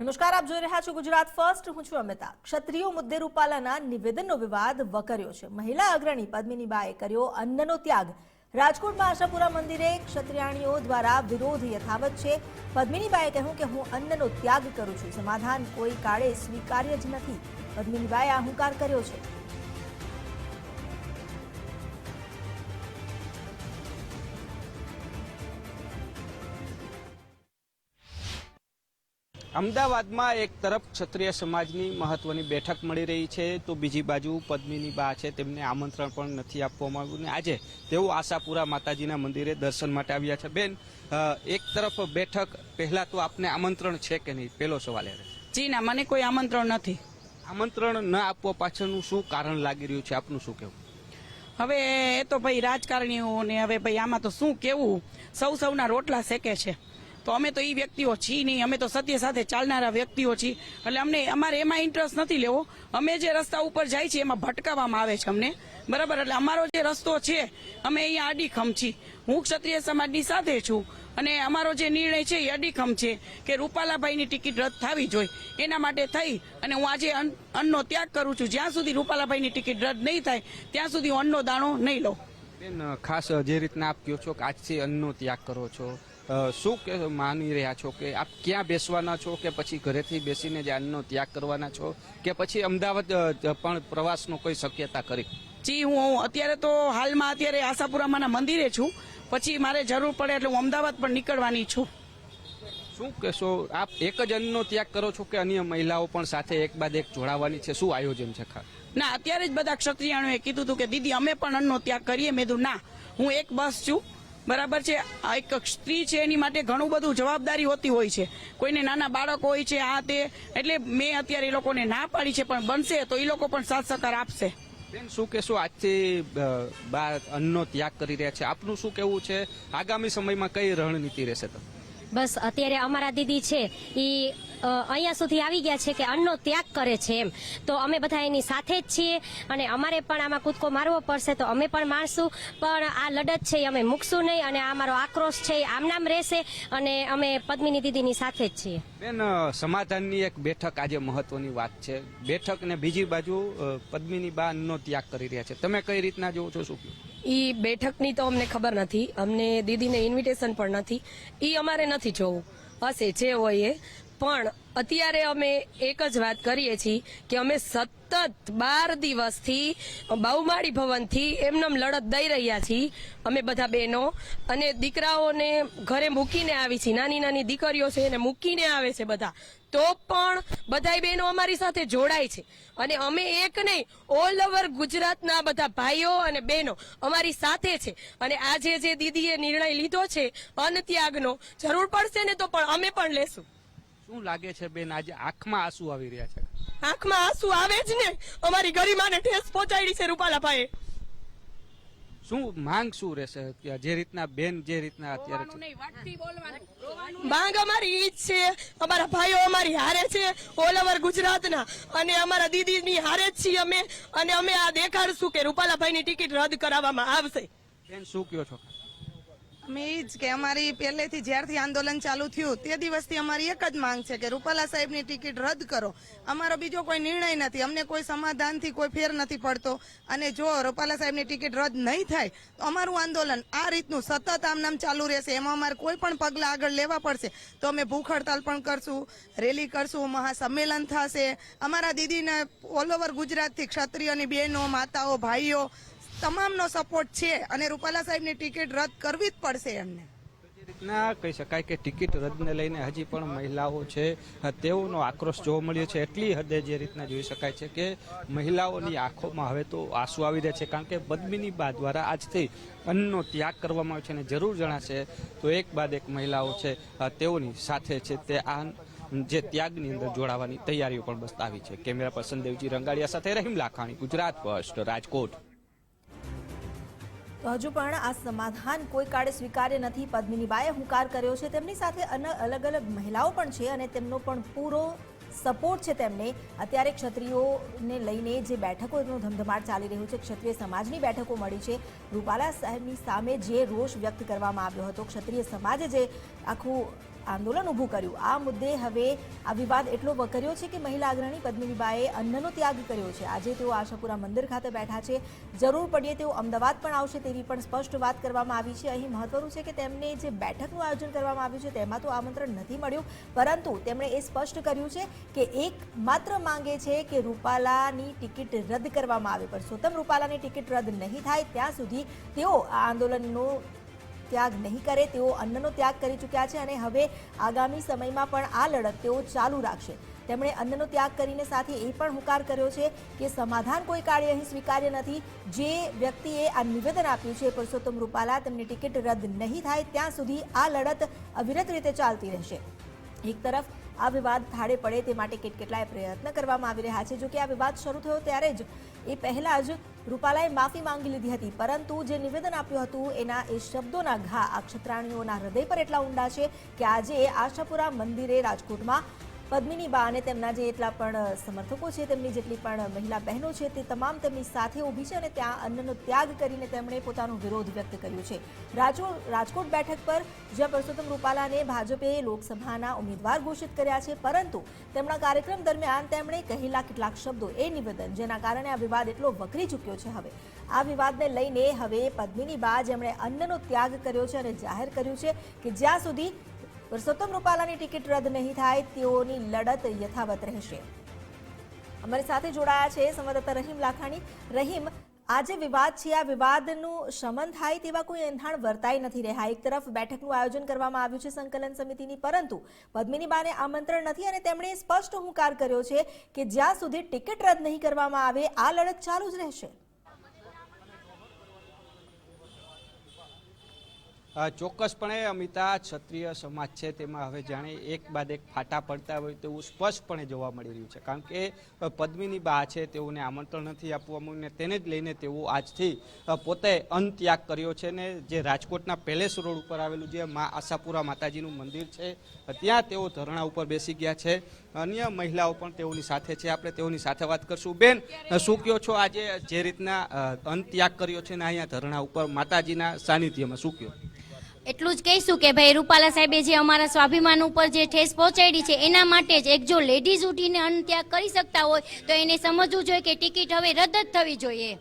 નમસ્કાર, આપ જોઈ રહ્યા છો ગુજરાત ફર્સ્ટ. હું છું અમિતા. ક્ષત્રિયો મુદ્દે રૂપાલાના નિવેદનનો વિવાદ વકર્યો છે. મહિલા અગ્રણી પદ્મિની બાએ કર્યો અન્નનો ત્યાગ. રાજકોટમાં આશાપુરા મંદિરે ક્ષત્રિયાણીઓ દ્વારા વિરોધ યથાવત છે. પદ્મિની બાએ કહ્યું કે હું અન્નનો ત્યાગ કરું છું. સમાધાન કોઈ કાળે સ્વીકાર્ય જ નથી. પદ્મિની બાએ આ હુંકાર કર્યો છે. અમદાવાદમાં એક તરફ ક્ષત્રિય સમાજની મહત્વની બેઠક મળી રહી છે તો બીજી બાજુ પદ્મિની બા છે તેમને આમંત્રણ પણ નથી આપવામાં આવ્યું. ને આજે તેઓ આશાપુરા માતાજીના મંદિરે દર્શન માટે આવ્યા છે. બેન એક તરફ બેઠક પહેલા તો આપને આમંત્રણ છે કે નહીં? પહેલો સવાલ એ જી ના મને કોઈ આમંત્રણ નથી. આમંત્રણ ન આપવા પાછળનું શું કારણ લાગી રહ્યું છે? આપનું શું કહેવું? હવે એ તો ભાઈ રાજકારણીઓને હવે ભાઈ આમાં તો શું કેવું સૌ સૌના રોટલા શેકે છે. તો અમે તો એ વ્યક્તિઓ છીએ નહીં. અમે તો સત્ય સાથે ચાલનારા વ્યક્તિઓ છીએ એટલે અમને, અમારે એમાં ઇન્ટરેસ્ટ નથી લેવો. અમે જે રસ્તા ઉપર જાય છીએ, એમાં ભટકાવવામાં આવે છે અમને. બરાબર? એટલે અમારો જે રસ્તો છે, અમે અહીંયા અડીખમ છીએ હું ક્ષત્રિય સમાજની સાથે છું. અને અમારો જે નિર્ણય છે, એ અડીખમ છે કે રૂપાલાભાઈની ટિકિટ રદ થવી જોઈએ. એના માટે થઈ અને હું આજે અન્ન- અન્નનો ત્યાગ કરું છું. જ્યાં સુધી રૂપાલાભાઈની ટિકિટ રદ નહીં થાય, ત્યાં સુધી હું અન્નનો દાણો નહીં લઉં. બેન, ખાસ જે રીતના આપ કહો છો કે આજથી અન્નનો ત્યાગ કરો છો. શું માની રહ્યા છો કે આપ ક્યાં બેસવાના છો કે પછી ઘરેથી બેસીને જાનનો ત્યાગ કરવાના છો કે પછી અમદાવાદ પણ પ્રવાસનો કોઈ શક્યતા કરી? જી હું અત્યારે તો હાલમાં અત્યારે આશાપુરામાના મંદિરે છું. પછી મારે જરૂર પડે એટલે હું અમદાવાદ પણ નીકળવાની છું. શું કહેશો? આપ એક જ અન્નનો ત્યાગ કરો છો કે અન્ય મહિલાઓ પણ સાથે એક બાદ એક જોડાવાની છે? શું આયોજન છે ખાસ? ના અત્યારે જ બધા ક્ષત્રિયાણોએ કીધું હતું કે દીદી અમે પણ અન્નનો ત્યાગ કરીએ. મેં ના હું એક બસ છું. બરાબર છે? આ એક સ્ત્રી છે એની માટે ઘણું બધું જવાબદારી હોતી હોય છે. કોઈને નાના બાળકો હોય છે આ તે. એટલે મેં અત્યારે એ લોકોને ના પાડી છે પણ બનશે તો એ લોકો પણ સાથ સહકાર આપશે. બેન શું કહેશો? આજથી અ, બા અન્નનો ત્યાગ કરી રહ્યા છે. આપનું શું કહેવું છે? આગામી સમયમાં કઈ રણનીતિ રહેશે તો? બસ અત્યારે અમારા દીદી છે એ અહીંયા સુધી આવી ગયા છે કે અન્નનો ત્યાગ કરે છે એમ. તો અમે બધા એની સાથે જ છીએ અને અમારે પણ આમાં કૂદકો મારવો પડશે તો અમે પણ મારશું. પણ આ લડત છે એ અમે મૂકશું નહીં અને આ અમારો આક્રોશ છે એ આમનામ રહેશે અને અમે પદ્મિની દીદીની સાથે જ છીએ. બેન સમાધાનની એક બેઠક આજે મહત્વની વાત છે. બેઠક ને બીજી બાજુ પદ્મિની બા અન્નનો ત્યાગ કરી રહ્યા છે. તમે કઈ રીતના જોવો છો શું એ બેઠકની તો અમને ખબર નથી. અમને દીદીને ઇન્વિટેશન પણ નથી. એ અમારે નથી જોવું. હશે જે હોય એ. પણ અત્યારે અમે એક જ વાત કરીએ છીએ કે અમે સતત બાર દિવસથી બહુમાળી ભવનથી એમનેમ લડત દઈ રહ્યા છીએ, અમે બધા બહેનો. અને દીકરાઓને ઘરે મૂકીને આવી છીએ, નાની નાની દીકરીઓ છે એને મૂકીને આવે છે બધા. તો પણ બધાય બહેનો અમારી સાથે જોડાય છે. અને અમે એક નહીં ઓલ ઓવર ગુજરાતના બધા ભાઈઓ અને બહેનો અમારી સાથે છે. અને આજે જે દીદીએ નિર્ણય લીધો છે અનત્યાગનો, જરૂર પડશે ને તો પણ અમે પણ લેશું. શું લાગે છે બેન આજે આંખમાં આંસુ આવી રહ્યા છે? આંખમાં આંસુ આવે જ ને? અમારી ગરિમાને ઠેસ પહોંચાડી છે રૂપાલાભાઈએ શું માંગ શું રહેશે? જે રીતના બેન જે રીતના અત્યારે માંગ અમારી ઈ જ છે. અમારા ભાઈઓ અમારી હારે છે ઓલ ઓવર ગુજરાતના. અને અમારા દીદીની હારે જ છીએ અમે. અને અમે આ દેખાડશું કે રૂપાલાભાઈની ટિકિટ રદ કરાવવામાં આવશે. બેન શું કયો છો? અમે એ જ કે અમારી પહેલેથી જ્યારથી આંદોલન ચાલુ થયું, તે દિવસથી અમારી એક જ માંગ છે કે રૂપાલા સાહેબની ટિકિટ રદ કરો. અમારો બીજો કોઈ નિર્ણય નથી, અમને કોઈ સમાધાનથી કોઈ ફેર નથી પડતો. અને જો રૂપાલા સાહેબની ટિકિટ રદ નહીં થાય, તો અમારું આંદોલન આ રીતનું સતત આમ નામ ચાલુ રહેશે. એમાં અમારે કોઈ પણ પગલાં આગળ લેવા પડશે. તો અમે ભૂખ હડતાલ પણ કરશું, રેલી કરશું, મહાસંમેલન થશે. અમારા દીદીને ઓલ ઓવર ગુજરાતથી ક્ષત્રિયોની બહેનો, માતાઓ, ભાઈઓ તમામનો સપોર્ટ છે અને રૂપાલા સાહેબની ટિકિટ રદ કરવી જ પડશે એમને. ના, કહી શકાય કે ટિકિટ રદને લઈને હજી પણ મહિલાઓ છે તેઓનો આક્રોશ જોવા મળ્યો છે. એટલી હદે જે રીતના જોઈ શકાય છે કે મહિલાઓની આંખોમાં હવે તો આંસુ આવી રહ્યા છે, કારણ કે પદ્મિની બા દ્વારા આજથી અન્નનો ત્યાગ કરવામાં આવ્યો છે અને જરૂર જણાશે તો એક બાદ એક મહિલાઓ છે તેઓની સાથે છે તે આ જે ત્યાગની અંદર જોડાવાની તૈયારીઓ પણ બસ્તાવી છે. કેમેરા પર્સન દેવજી રંગાડિયા સાથે રહીમ લાખાણી, ગુજરાત ફર્સ્ટ, રાજકોટ. તો હજુ પણ આ સમાધાન કોઈ કાળે સ્વીકાર્ય નથી. પદ્મિની બાએ હુંકાર કર્યો છે. તેમની સાથે અલગ અલગ મહિલાઓ પણ છે અને તેમનો પણ પૂરો સપોર્ટ છે તેમને. અત્યારે ક્ષત્રિયોને લઈને જે બેઠકોનો ધમધમાટ ચાલી રહ્યો છે, ક્ષત્રિય સમાજની બેઠકો મળી છે. રૂપાલા સાહેબની સામે જે રોષ વ્યક્ત કરવામાં આવ્યો હતો, ક્ષત્રિય સમાજે જે આખું આંદોલન ઊભું કર્યું. આ મુદ્દે હવે આ વિવાદ એટલો વકર્યો છે કે મહિલા અગ્રણી પદ્મિનીબાએ અન્નનો ત્યાગ કર્યો છે. આજે તેઓ આશાપુરા મંદિર ખાતે બેઠા છે. જરૂર પડીએ તેઓ અમદાવાદ પણ આવશે તેવી પણ સ્પષ્ટ વાત કરવામાં આવી છે. અહીં મહત્વનું છે કે તેમને જે બેઠકનું આયોજન કરવામાં આવ્યું છે તેમાં તો આમંત્રણ નથી મળ્યું. પરંતુ તેમણે એ સ્પષ્ટ કર્યું છે કે એક માત્ર માંગે છે કે રૂપાલાની ટિકિટ રદ કરવામાં આવે. પરસોત્તમ રૂપાલાની ટિકિટ રદ નહીં થાય, ત્યાં સુધી તેઓ આ આંદોલનનો ત્યાગ નહીં કરે, તેઓ અન્નનો ત્યાગ કરી ચૂક્યા છે અને હવે આગામી સમયમાં પણ આ લડત તેઓ ચાલુ રાખશે. તેમણે અન્નનો ત્યાગ કરીને સાથે એ પણ હુંકાર કર્યો છે કે સમાધાન કોઈ કાળે અહીં સ્વીકાર્ય નથી. જે વ્યક્તિએ આ નિવેદન આપ્યું છે પરસોત્તમ રૂપાલા, તેમની ટિકિટ રદ નહીં થાય, ત્યાં સુધી આ લડત અવિરત રીતે ચાલતી રહેશે. એક તરફ આ વિવાદ થાળે પડે તે માટે કેટકેટલાય પ્રયત્ન કરવામાં આવી રહ્યા છે. જો કે આ વિવાદ શરૂ થયો ત્યારે જ એ પહેલા જ રૂપાલાએ માફી માંગી લીધી હતી. પરંતુ જે નિવેદન આપ્યું હતું, એના એ શબ્દોના ઘા આ ક્ષત્રાણીઓના હૃદય પર એટલા ઊંડા છે કે આજે આશાપુરા મંદિરે રાજકોટમાં પદ્મિની બા અને તેમના જે એટલા પણ સમર્થકો છે, તેમની જેટલી પણ મહિલા બહેનો છે, તે તમામ તેમની સાથે ઊભી છે અને ત્યાં અન્નનો ત્યાગ કરીને તેમણે પોતાનો વિરોધ વ્યક્ત કર્યો છે. રાજો, રાજકોટ બેઠક પર જ્યાં પરસોત્તમ રૂપાલાને ભાજપે લોકસભાના ઉમેદવાર ઘોષિત કર્યા છે, પરંતુ તેમના કાર્યક્રમ દરમિયાન તેમણે કહેલા કેટલાક શબ્દો એ નિવેદન જેના કારણે આ વિવાદ એટલો વકરી ચૂક્યો છે હવે. આ વિવાદને લઈને હવે પદ્મિની બા જેમણે અન્નનો ત્યાગ કર્યો છે અને જાહેર કર્યું છે કે જ્યાં સુધી પરસોત્તમ રૂપાલાની ટિકિટ રદ નહીં થાય, તેઓની લડત યથાવત રહેશે. અમારી સાથે જોડાયા છે સંવાદદાતા રહીમ લાખાણી. રહીમ આ જે વિવાદ છે. આ વિવાદનું શમન થાય તેવા કોઈ એંધાણ વર્તાઈ નથી રહ્યા. એક તરફ બેઠકનું આયોજન કરવામાં આવ્યું છે સંકલન સમિતિની, પરંતુ પદ્મિનીબાને આમંત્રણ નથી અને તેમણે સ્પષ્ટ હુંકાર કર્યો છે કે જ્યાં સુધી ટિકિટ રદ નહીં કરવામાં આવે, આ લડત ચાલુ જ રહેશે. ચોક્કસપણે અમિતા ક્ષત્રિય સમાજ છે તેમાં હવે જાણે એક બાદ એક ફાટા પડતા હોય તેવું સ્પષ્ટપણે જોવા મળી રહ્યું છે. કારણ કે પદ્મિની બા છે તેઓને આમંત્રણ નથી આપવામાં ને તેને જ લઈને તેઓ આજથી પોતે ત્યાગ કર્યો છે ને જે રાજકોટના પેલેસ રોડ ઉપર આવેલું જે મા આશાપુરા માતાજીનું મંદિર છે, ત્યાં તેઓ ધરણા ઉપર બેસી ગયા છે. અન્ય મહિલાઓ પણ તેઓની સાથે છે. આપણે તેઓની સાથે વાત કરશું. બેન શું કહો છો આજે જે રીતના અંત્યાગ ત્યાગ કર્યો છે ને અહીંયા ધરણા ઉપર માતાજીના સાનિધ્યમાં? શું કહો? એટલું જ કહીશું કે ભાઈ, રૂપાલા સાહેબે જે અમારા સ્વાભિમાન ઉપર જે ઠેસ પહોંચાડી છે, એના માટે જ એક જો લેડીઝ ઉઠીને અન્ન કરી શકતા હોય, તો એને સમજવું જોઈએ કે ટિકિટ હવે રદ જ થવી જોઈએ.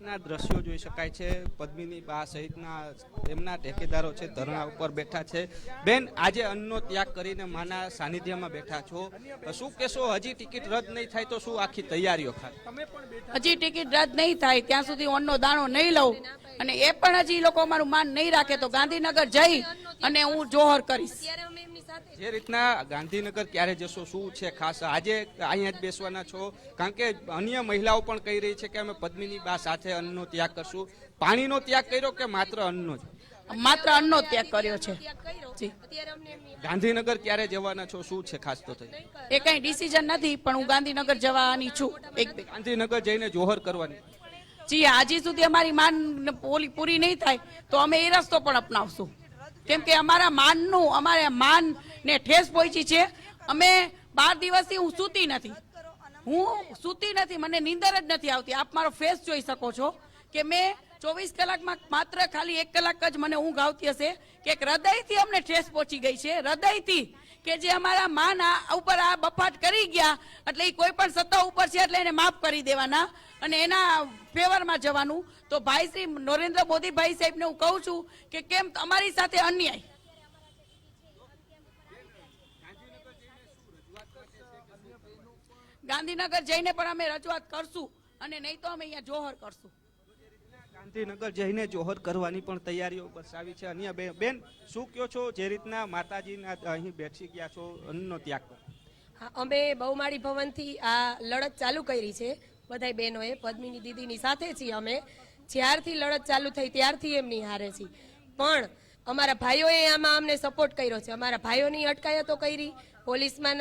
ના દ્રશ્યો જોઈ શકાય છે. પદ્મિની બા સહિતના તેમના ઠેકેદારો છે, ધરણા ઉપર બેઠા છે. બેન, આજે અન્નનો ત્યાગ કરીને માના સાનિધ્યમાં બેઠા છો. શું કહેશો, હજી ટિકિટ રદ નહીં થાય તો શું આખી તૈયારીઓ ખાલી? હજી ટિકિટ રદ નહીં થાય, ત્યાં સુધી અન્નનો દાણો નહીં લઉં. અને એ પણ હજી લોકો અમારું માન નહીં રાખે તો ગાંધીનગર જઈ અને હું જોહર કરીશ. જે રીતના ગાંધીનગર ક્યારે જશો શું છે ખાસ? આજે અહીંયા જ બેસવાના છો? કારણ કે અન્ય મહિલાઓ પણ કહી રહી છે કે અમે પદ્મિની બા સાથે અન્નનો ત્યાગ કરશું. પાણીનો ત્યાગ કર્યો કે માત્ર અન્નનો જ? માત્ર અન્નનો ત્યાગ કર્યો છે. ગાંધીનગર ક્યારે જવાના છો? શું છે ખાસ તો થઈ? એ કઈ ડિસિઝન નથી પણ હું ગાંધીનગર જવાની છું. એક ગાંધીનગર જઈને જોહર કરવાની. જી હજી સુધી અમારી માન પૂરી નહીં થાય તો અમે એ રસ્તો પણ અપનાવશું. કેમ કે અમારા માનનું અમારે માન ને ઠેસ પહોંચી છે. અમે બાર દિવસથી હું સૂતી નથી. હું સૂતી નથી, મને નીંદર જ નથી આવતી. આપ મારો ફેસ જોઈ શકો છો કે મેં ચોવીસ કલાકમાં માત્ર ખાલી એક કલાક જ મને ઊંઘ આવતી હશે કે હૃદયથી અમને ઠેસ પહોંચી ગઈ છે. હૃદયથી કે જે અમારા માન આ ઉપર આ બફાટ કરી ગયા, એટલે એ કોઈ પણ સત્તા ઉપર છે એટલે એને માફ કરી દેવાના અને એના ફેવરમાં જવાનું. તો ભાઈ શ્રી નરેન્દ્ર મોદી ભાઈ સાહેબને હું કહું છું કે કેમ અમારી સાથે અન્યાય? ગાંધીનગર જઈને પણ અમે રજૂઆત કરશું અને નહીં તો અમે અહીંયા જોહર કરશું. ગાંધીનગર જઈને જોહર કરવાની પણ તૈયારીઓ દર્શાવી છે. અન્ય બે બેન શું કહો છો જે રીતના માતાજીના અહીં બેસી ગયા છો અન્નનો ત્યાગ કરો? હા, અમે બહુમાળી ભવનથી આ લડત ચાલુ કરી છે. બધાય બહેનોએ પદ્મિની દીદીની સાથે છીએ અમે. જ્યારથી લડત ચાલુ થઈ ત્યારથી એમની હારે છીએ. પણ અમારા ભાઈઓએ આમાં અમને સપોર્ટ કર્યો છે. અમારા ભાઈઓની અટકાયતો કરી, પોલીસમાં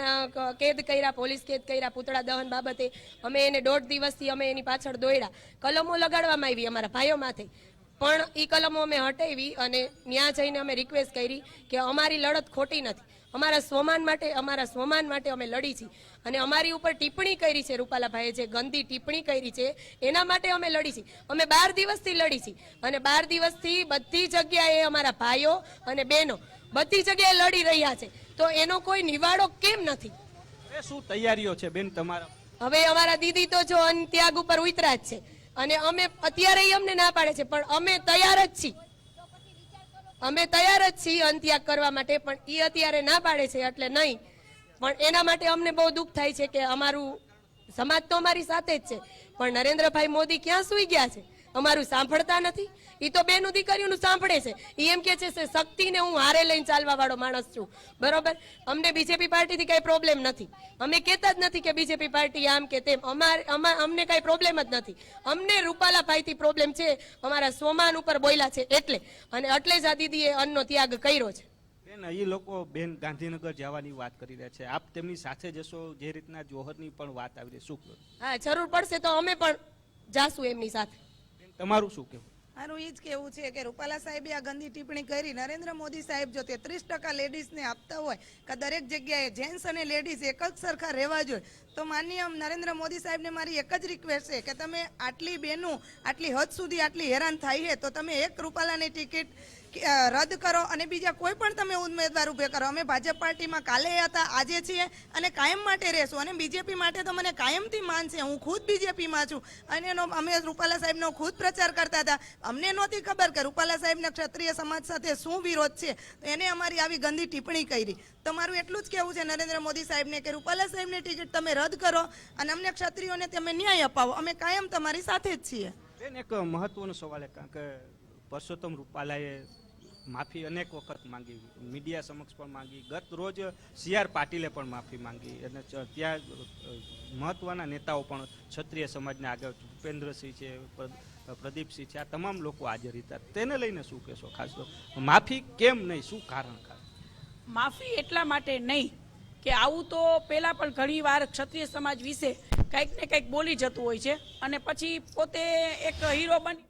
કેદ કર્યા, પોલીસ કેદ કર્યા, પૂતળા દહન બાબતે અમે એને દોઢ દિવસથી અમે એની પાછળ દોડ્યા. કલમો લગાડવામાં આવી અમારા ભાઈઓ માથે. પણ એ કલમો અમે હટાવી અને ત્યાં જઈને અમે રિક્વેસ્ટ કરી કે અમારી લડત ખોટી નથી. અમારા સ્વમાન માટે અમારા સ્વમાન માટે અમે લડી છીએ. અને અમારી ઉપર ટિપ્પણી કરી છે રૂપાલાભાઈએ જે ગંદી ટિપ્પણી કરી છે એના માટે અમે લડી છીએ. અમે બાર દિવસથી લડી છીએ. અને બાર દિવસથી બધી જગ્યાએ અમારા ભાઈઓ અને બહેનો બધી જગ્યાએ લડી રહ્યા છે. તો એનો કોઈ નિવાડો કેમ નથી? શું તૈયારીઓ છે બેન તમારા? હવે અમારા દીદી તો જો ત્યાગ ઉપર ઉતરા જ છે. અને અમે અત્યારે અમને ના પાડે છે પણ અમે તૈયાર જ છીએ. અમે તૈયાર જ છીએ અંત્યાગ કરવા માટે, પણ એ અત્યારે ના પાડે છે, એટલે નહીં. પણ એના માટે અમને બહુ દુઃખ થાય છે કે અમારું સમાજ તો અમારી સાથે જ છે. પણ નરેન્દ્રભાઈ મોદી ક્યાં સુઈ ગયા છે? અમારું સાંભળતા નથી. એ તો બેનું દીકરીઓનું સાંભળે છે. એ એમ કે છે કે શક્તિને હું હારે લઈને ચાલવા વાળો માણસ છું. બરોબર? અમને બીજેપી પાર્ટીથી કઈ પ્રોબ્લેમ નથી. અમે કહેતા જ નથી કે બીજેપી પાર્ટી આમ કે તેમ. અમારે અમા- અમને કઈ પ્રોબ્લેમ જ નથી. અમને રૂપાલાભાઈથી પ્રોબ્લેમ છે. અમારા સોમાન ઉપર બોલ્યા છે એટલે. અને એટલે જ આ દીદીએ અન્નનો ત્યાગ કર્યો છે. બેન એ લોકો બેન ગાંધીનગર જવાની વાત કરી રહ્યા છે. આપ તેમની સાથે જશો જે રીતના જોહરની પણ વાત આવી રહી શું હા જરૂર પડશે તો અમે પણ જાશું એમની સાથે. તમારું શું કહેવું? મારું એ જ કેવું છે કે રૂપાલા સાહેબે આ ગંદી ટિપ્પણી કરી. નરેન્દ્ર મોદી સાહેબ જો તેત્રીસ ટકા લેડીઝને આપતા હોય, કે દરેક જગ્યાએ જેન્ટ્સ અને લેડીઝ એક જ સરખા રહેવા જોઈએ, તો માનીય નરેન્દ્ર મોદી સાહેબને મારી એક જ રિક્વેસ્ટ છે કે તમે આટલી બહેનો આટલી હદ સુધી આટલી હેરાન થાય છે, તો તમે એક રૂપાલાની ટિકિટ રદ કરો અને બીજા કોઈ પણ તમે ઉમેદવાર ઉભે કરો. અમે ભાજપ પાર્ટીમાં કાલે હતા, આજે છીએ અને કાયમ માટે રહેશું. અને બીજેપી માટે તો મને કાયમથી માન છે. હું ખુદ બીજેપીમાં છું. અને એનો, અમે રૂપાલા સાહેબનો ખુદ પ્રચાર કરતા હતા. અમને નહોતી ખબર કે રૂપાલા સાહેબના ક્ષત્રિય સમાજ સાથે શું વિરોધ છે. એને અમારી આવી ગંદી ટિપ્પણી કરી. તો મારું એટલું જ કહેવું છે નરેન્દ્ર મોદી સાહેબને કે રૂપાલા સાહેબની ટિકિટ તમે રદ કરો અને અમને ક્ષત્રિયોને તમે ન્યાય અપાવો. અમે કાયમ તમારી સાથે જ છીએ. બેન, એક મહત્વનો સવાલ કારણ કે પરસોત્તમ રૂપાલાએ માફી અનેક વખત માંગી. મીડિયા સમક્ષ પણ માંગી. ગત રોજ સી આર પાટીલે પણ માફી માંગી. અને ત્યાં મહત્ત્વના નેતાઓ પણ ક્ષત્રિય સમાજના આગળ, ભૂપેન્દ્રસિંહ છે પ્રદીપસિંહ છે, આ તમામ લોકો હાજર હતા. તેને લઈને શું કહેશો? ખાસ તો માફી કેમ નહીં? શું કારણ ખાસ? માફી એટલા માટે નહીં કે આવું તો પહેલાં પણ ઘણી વાર ક્ષત્રિય સમાજ વિશે કંઈક ને કંઈક બોલી જતું હોય છે. અને પછી પોતે એક હીરો બની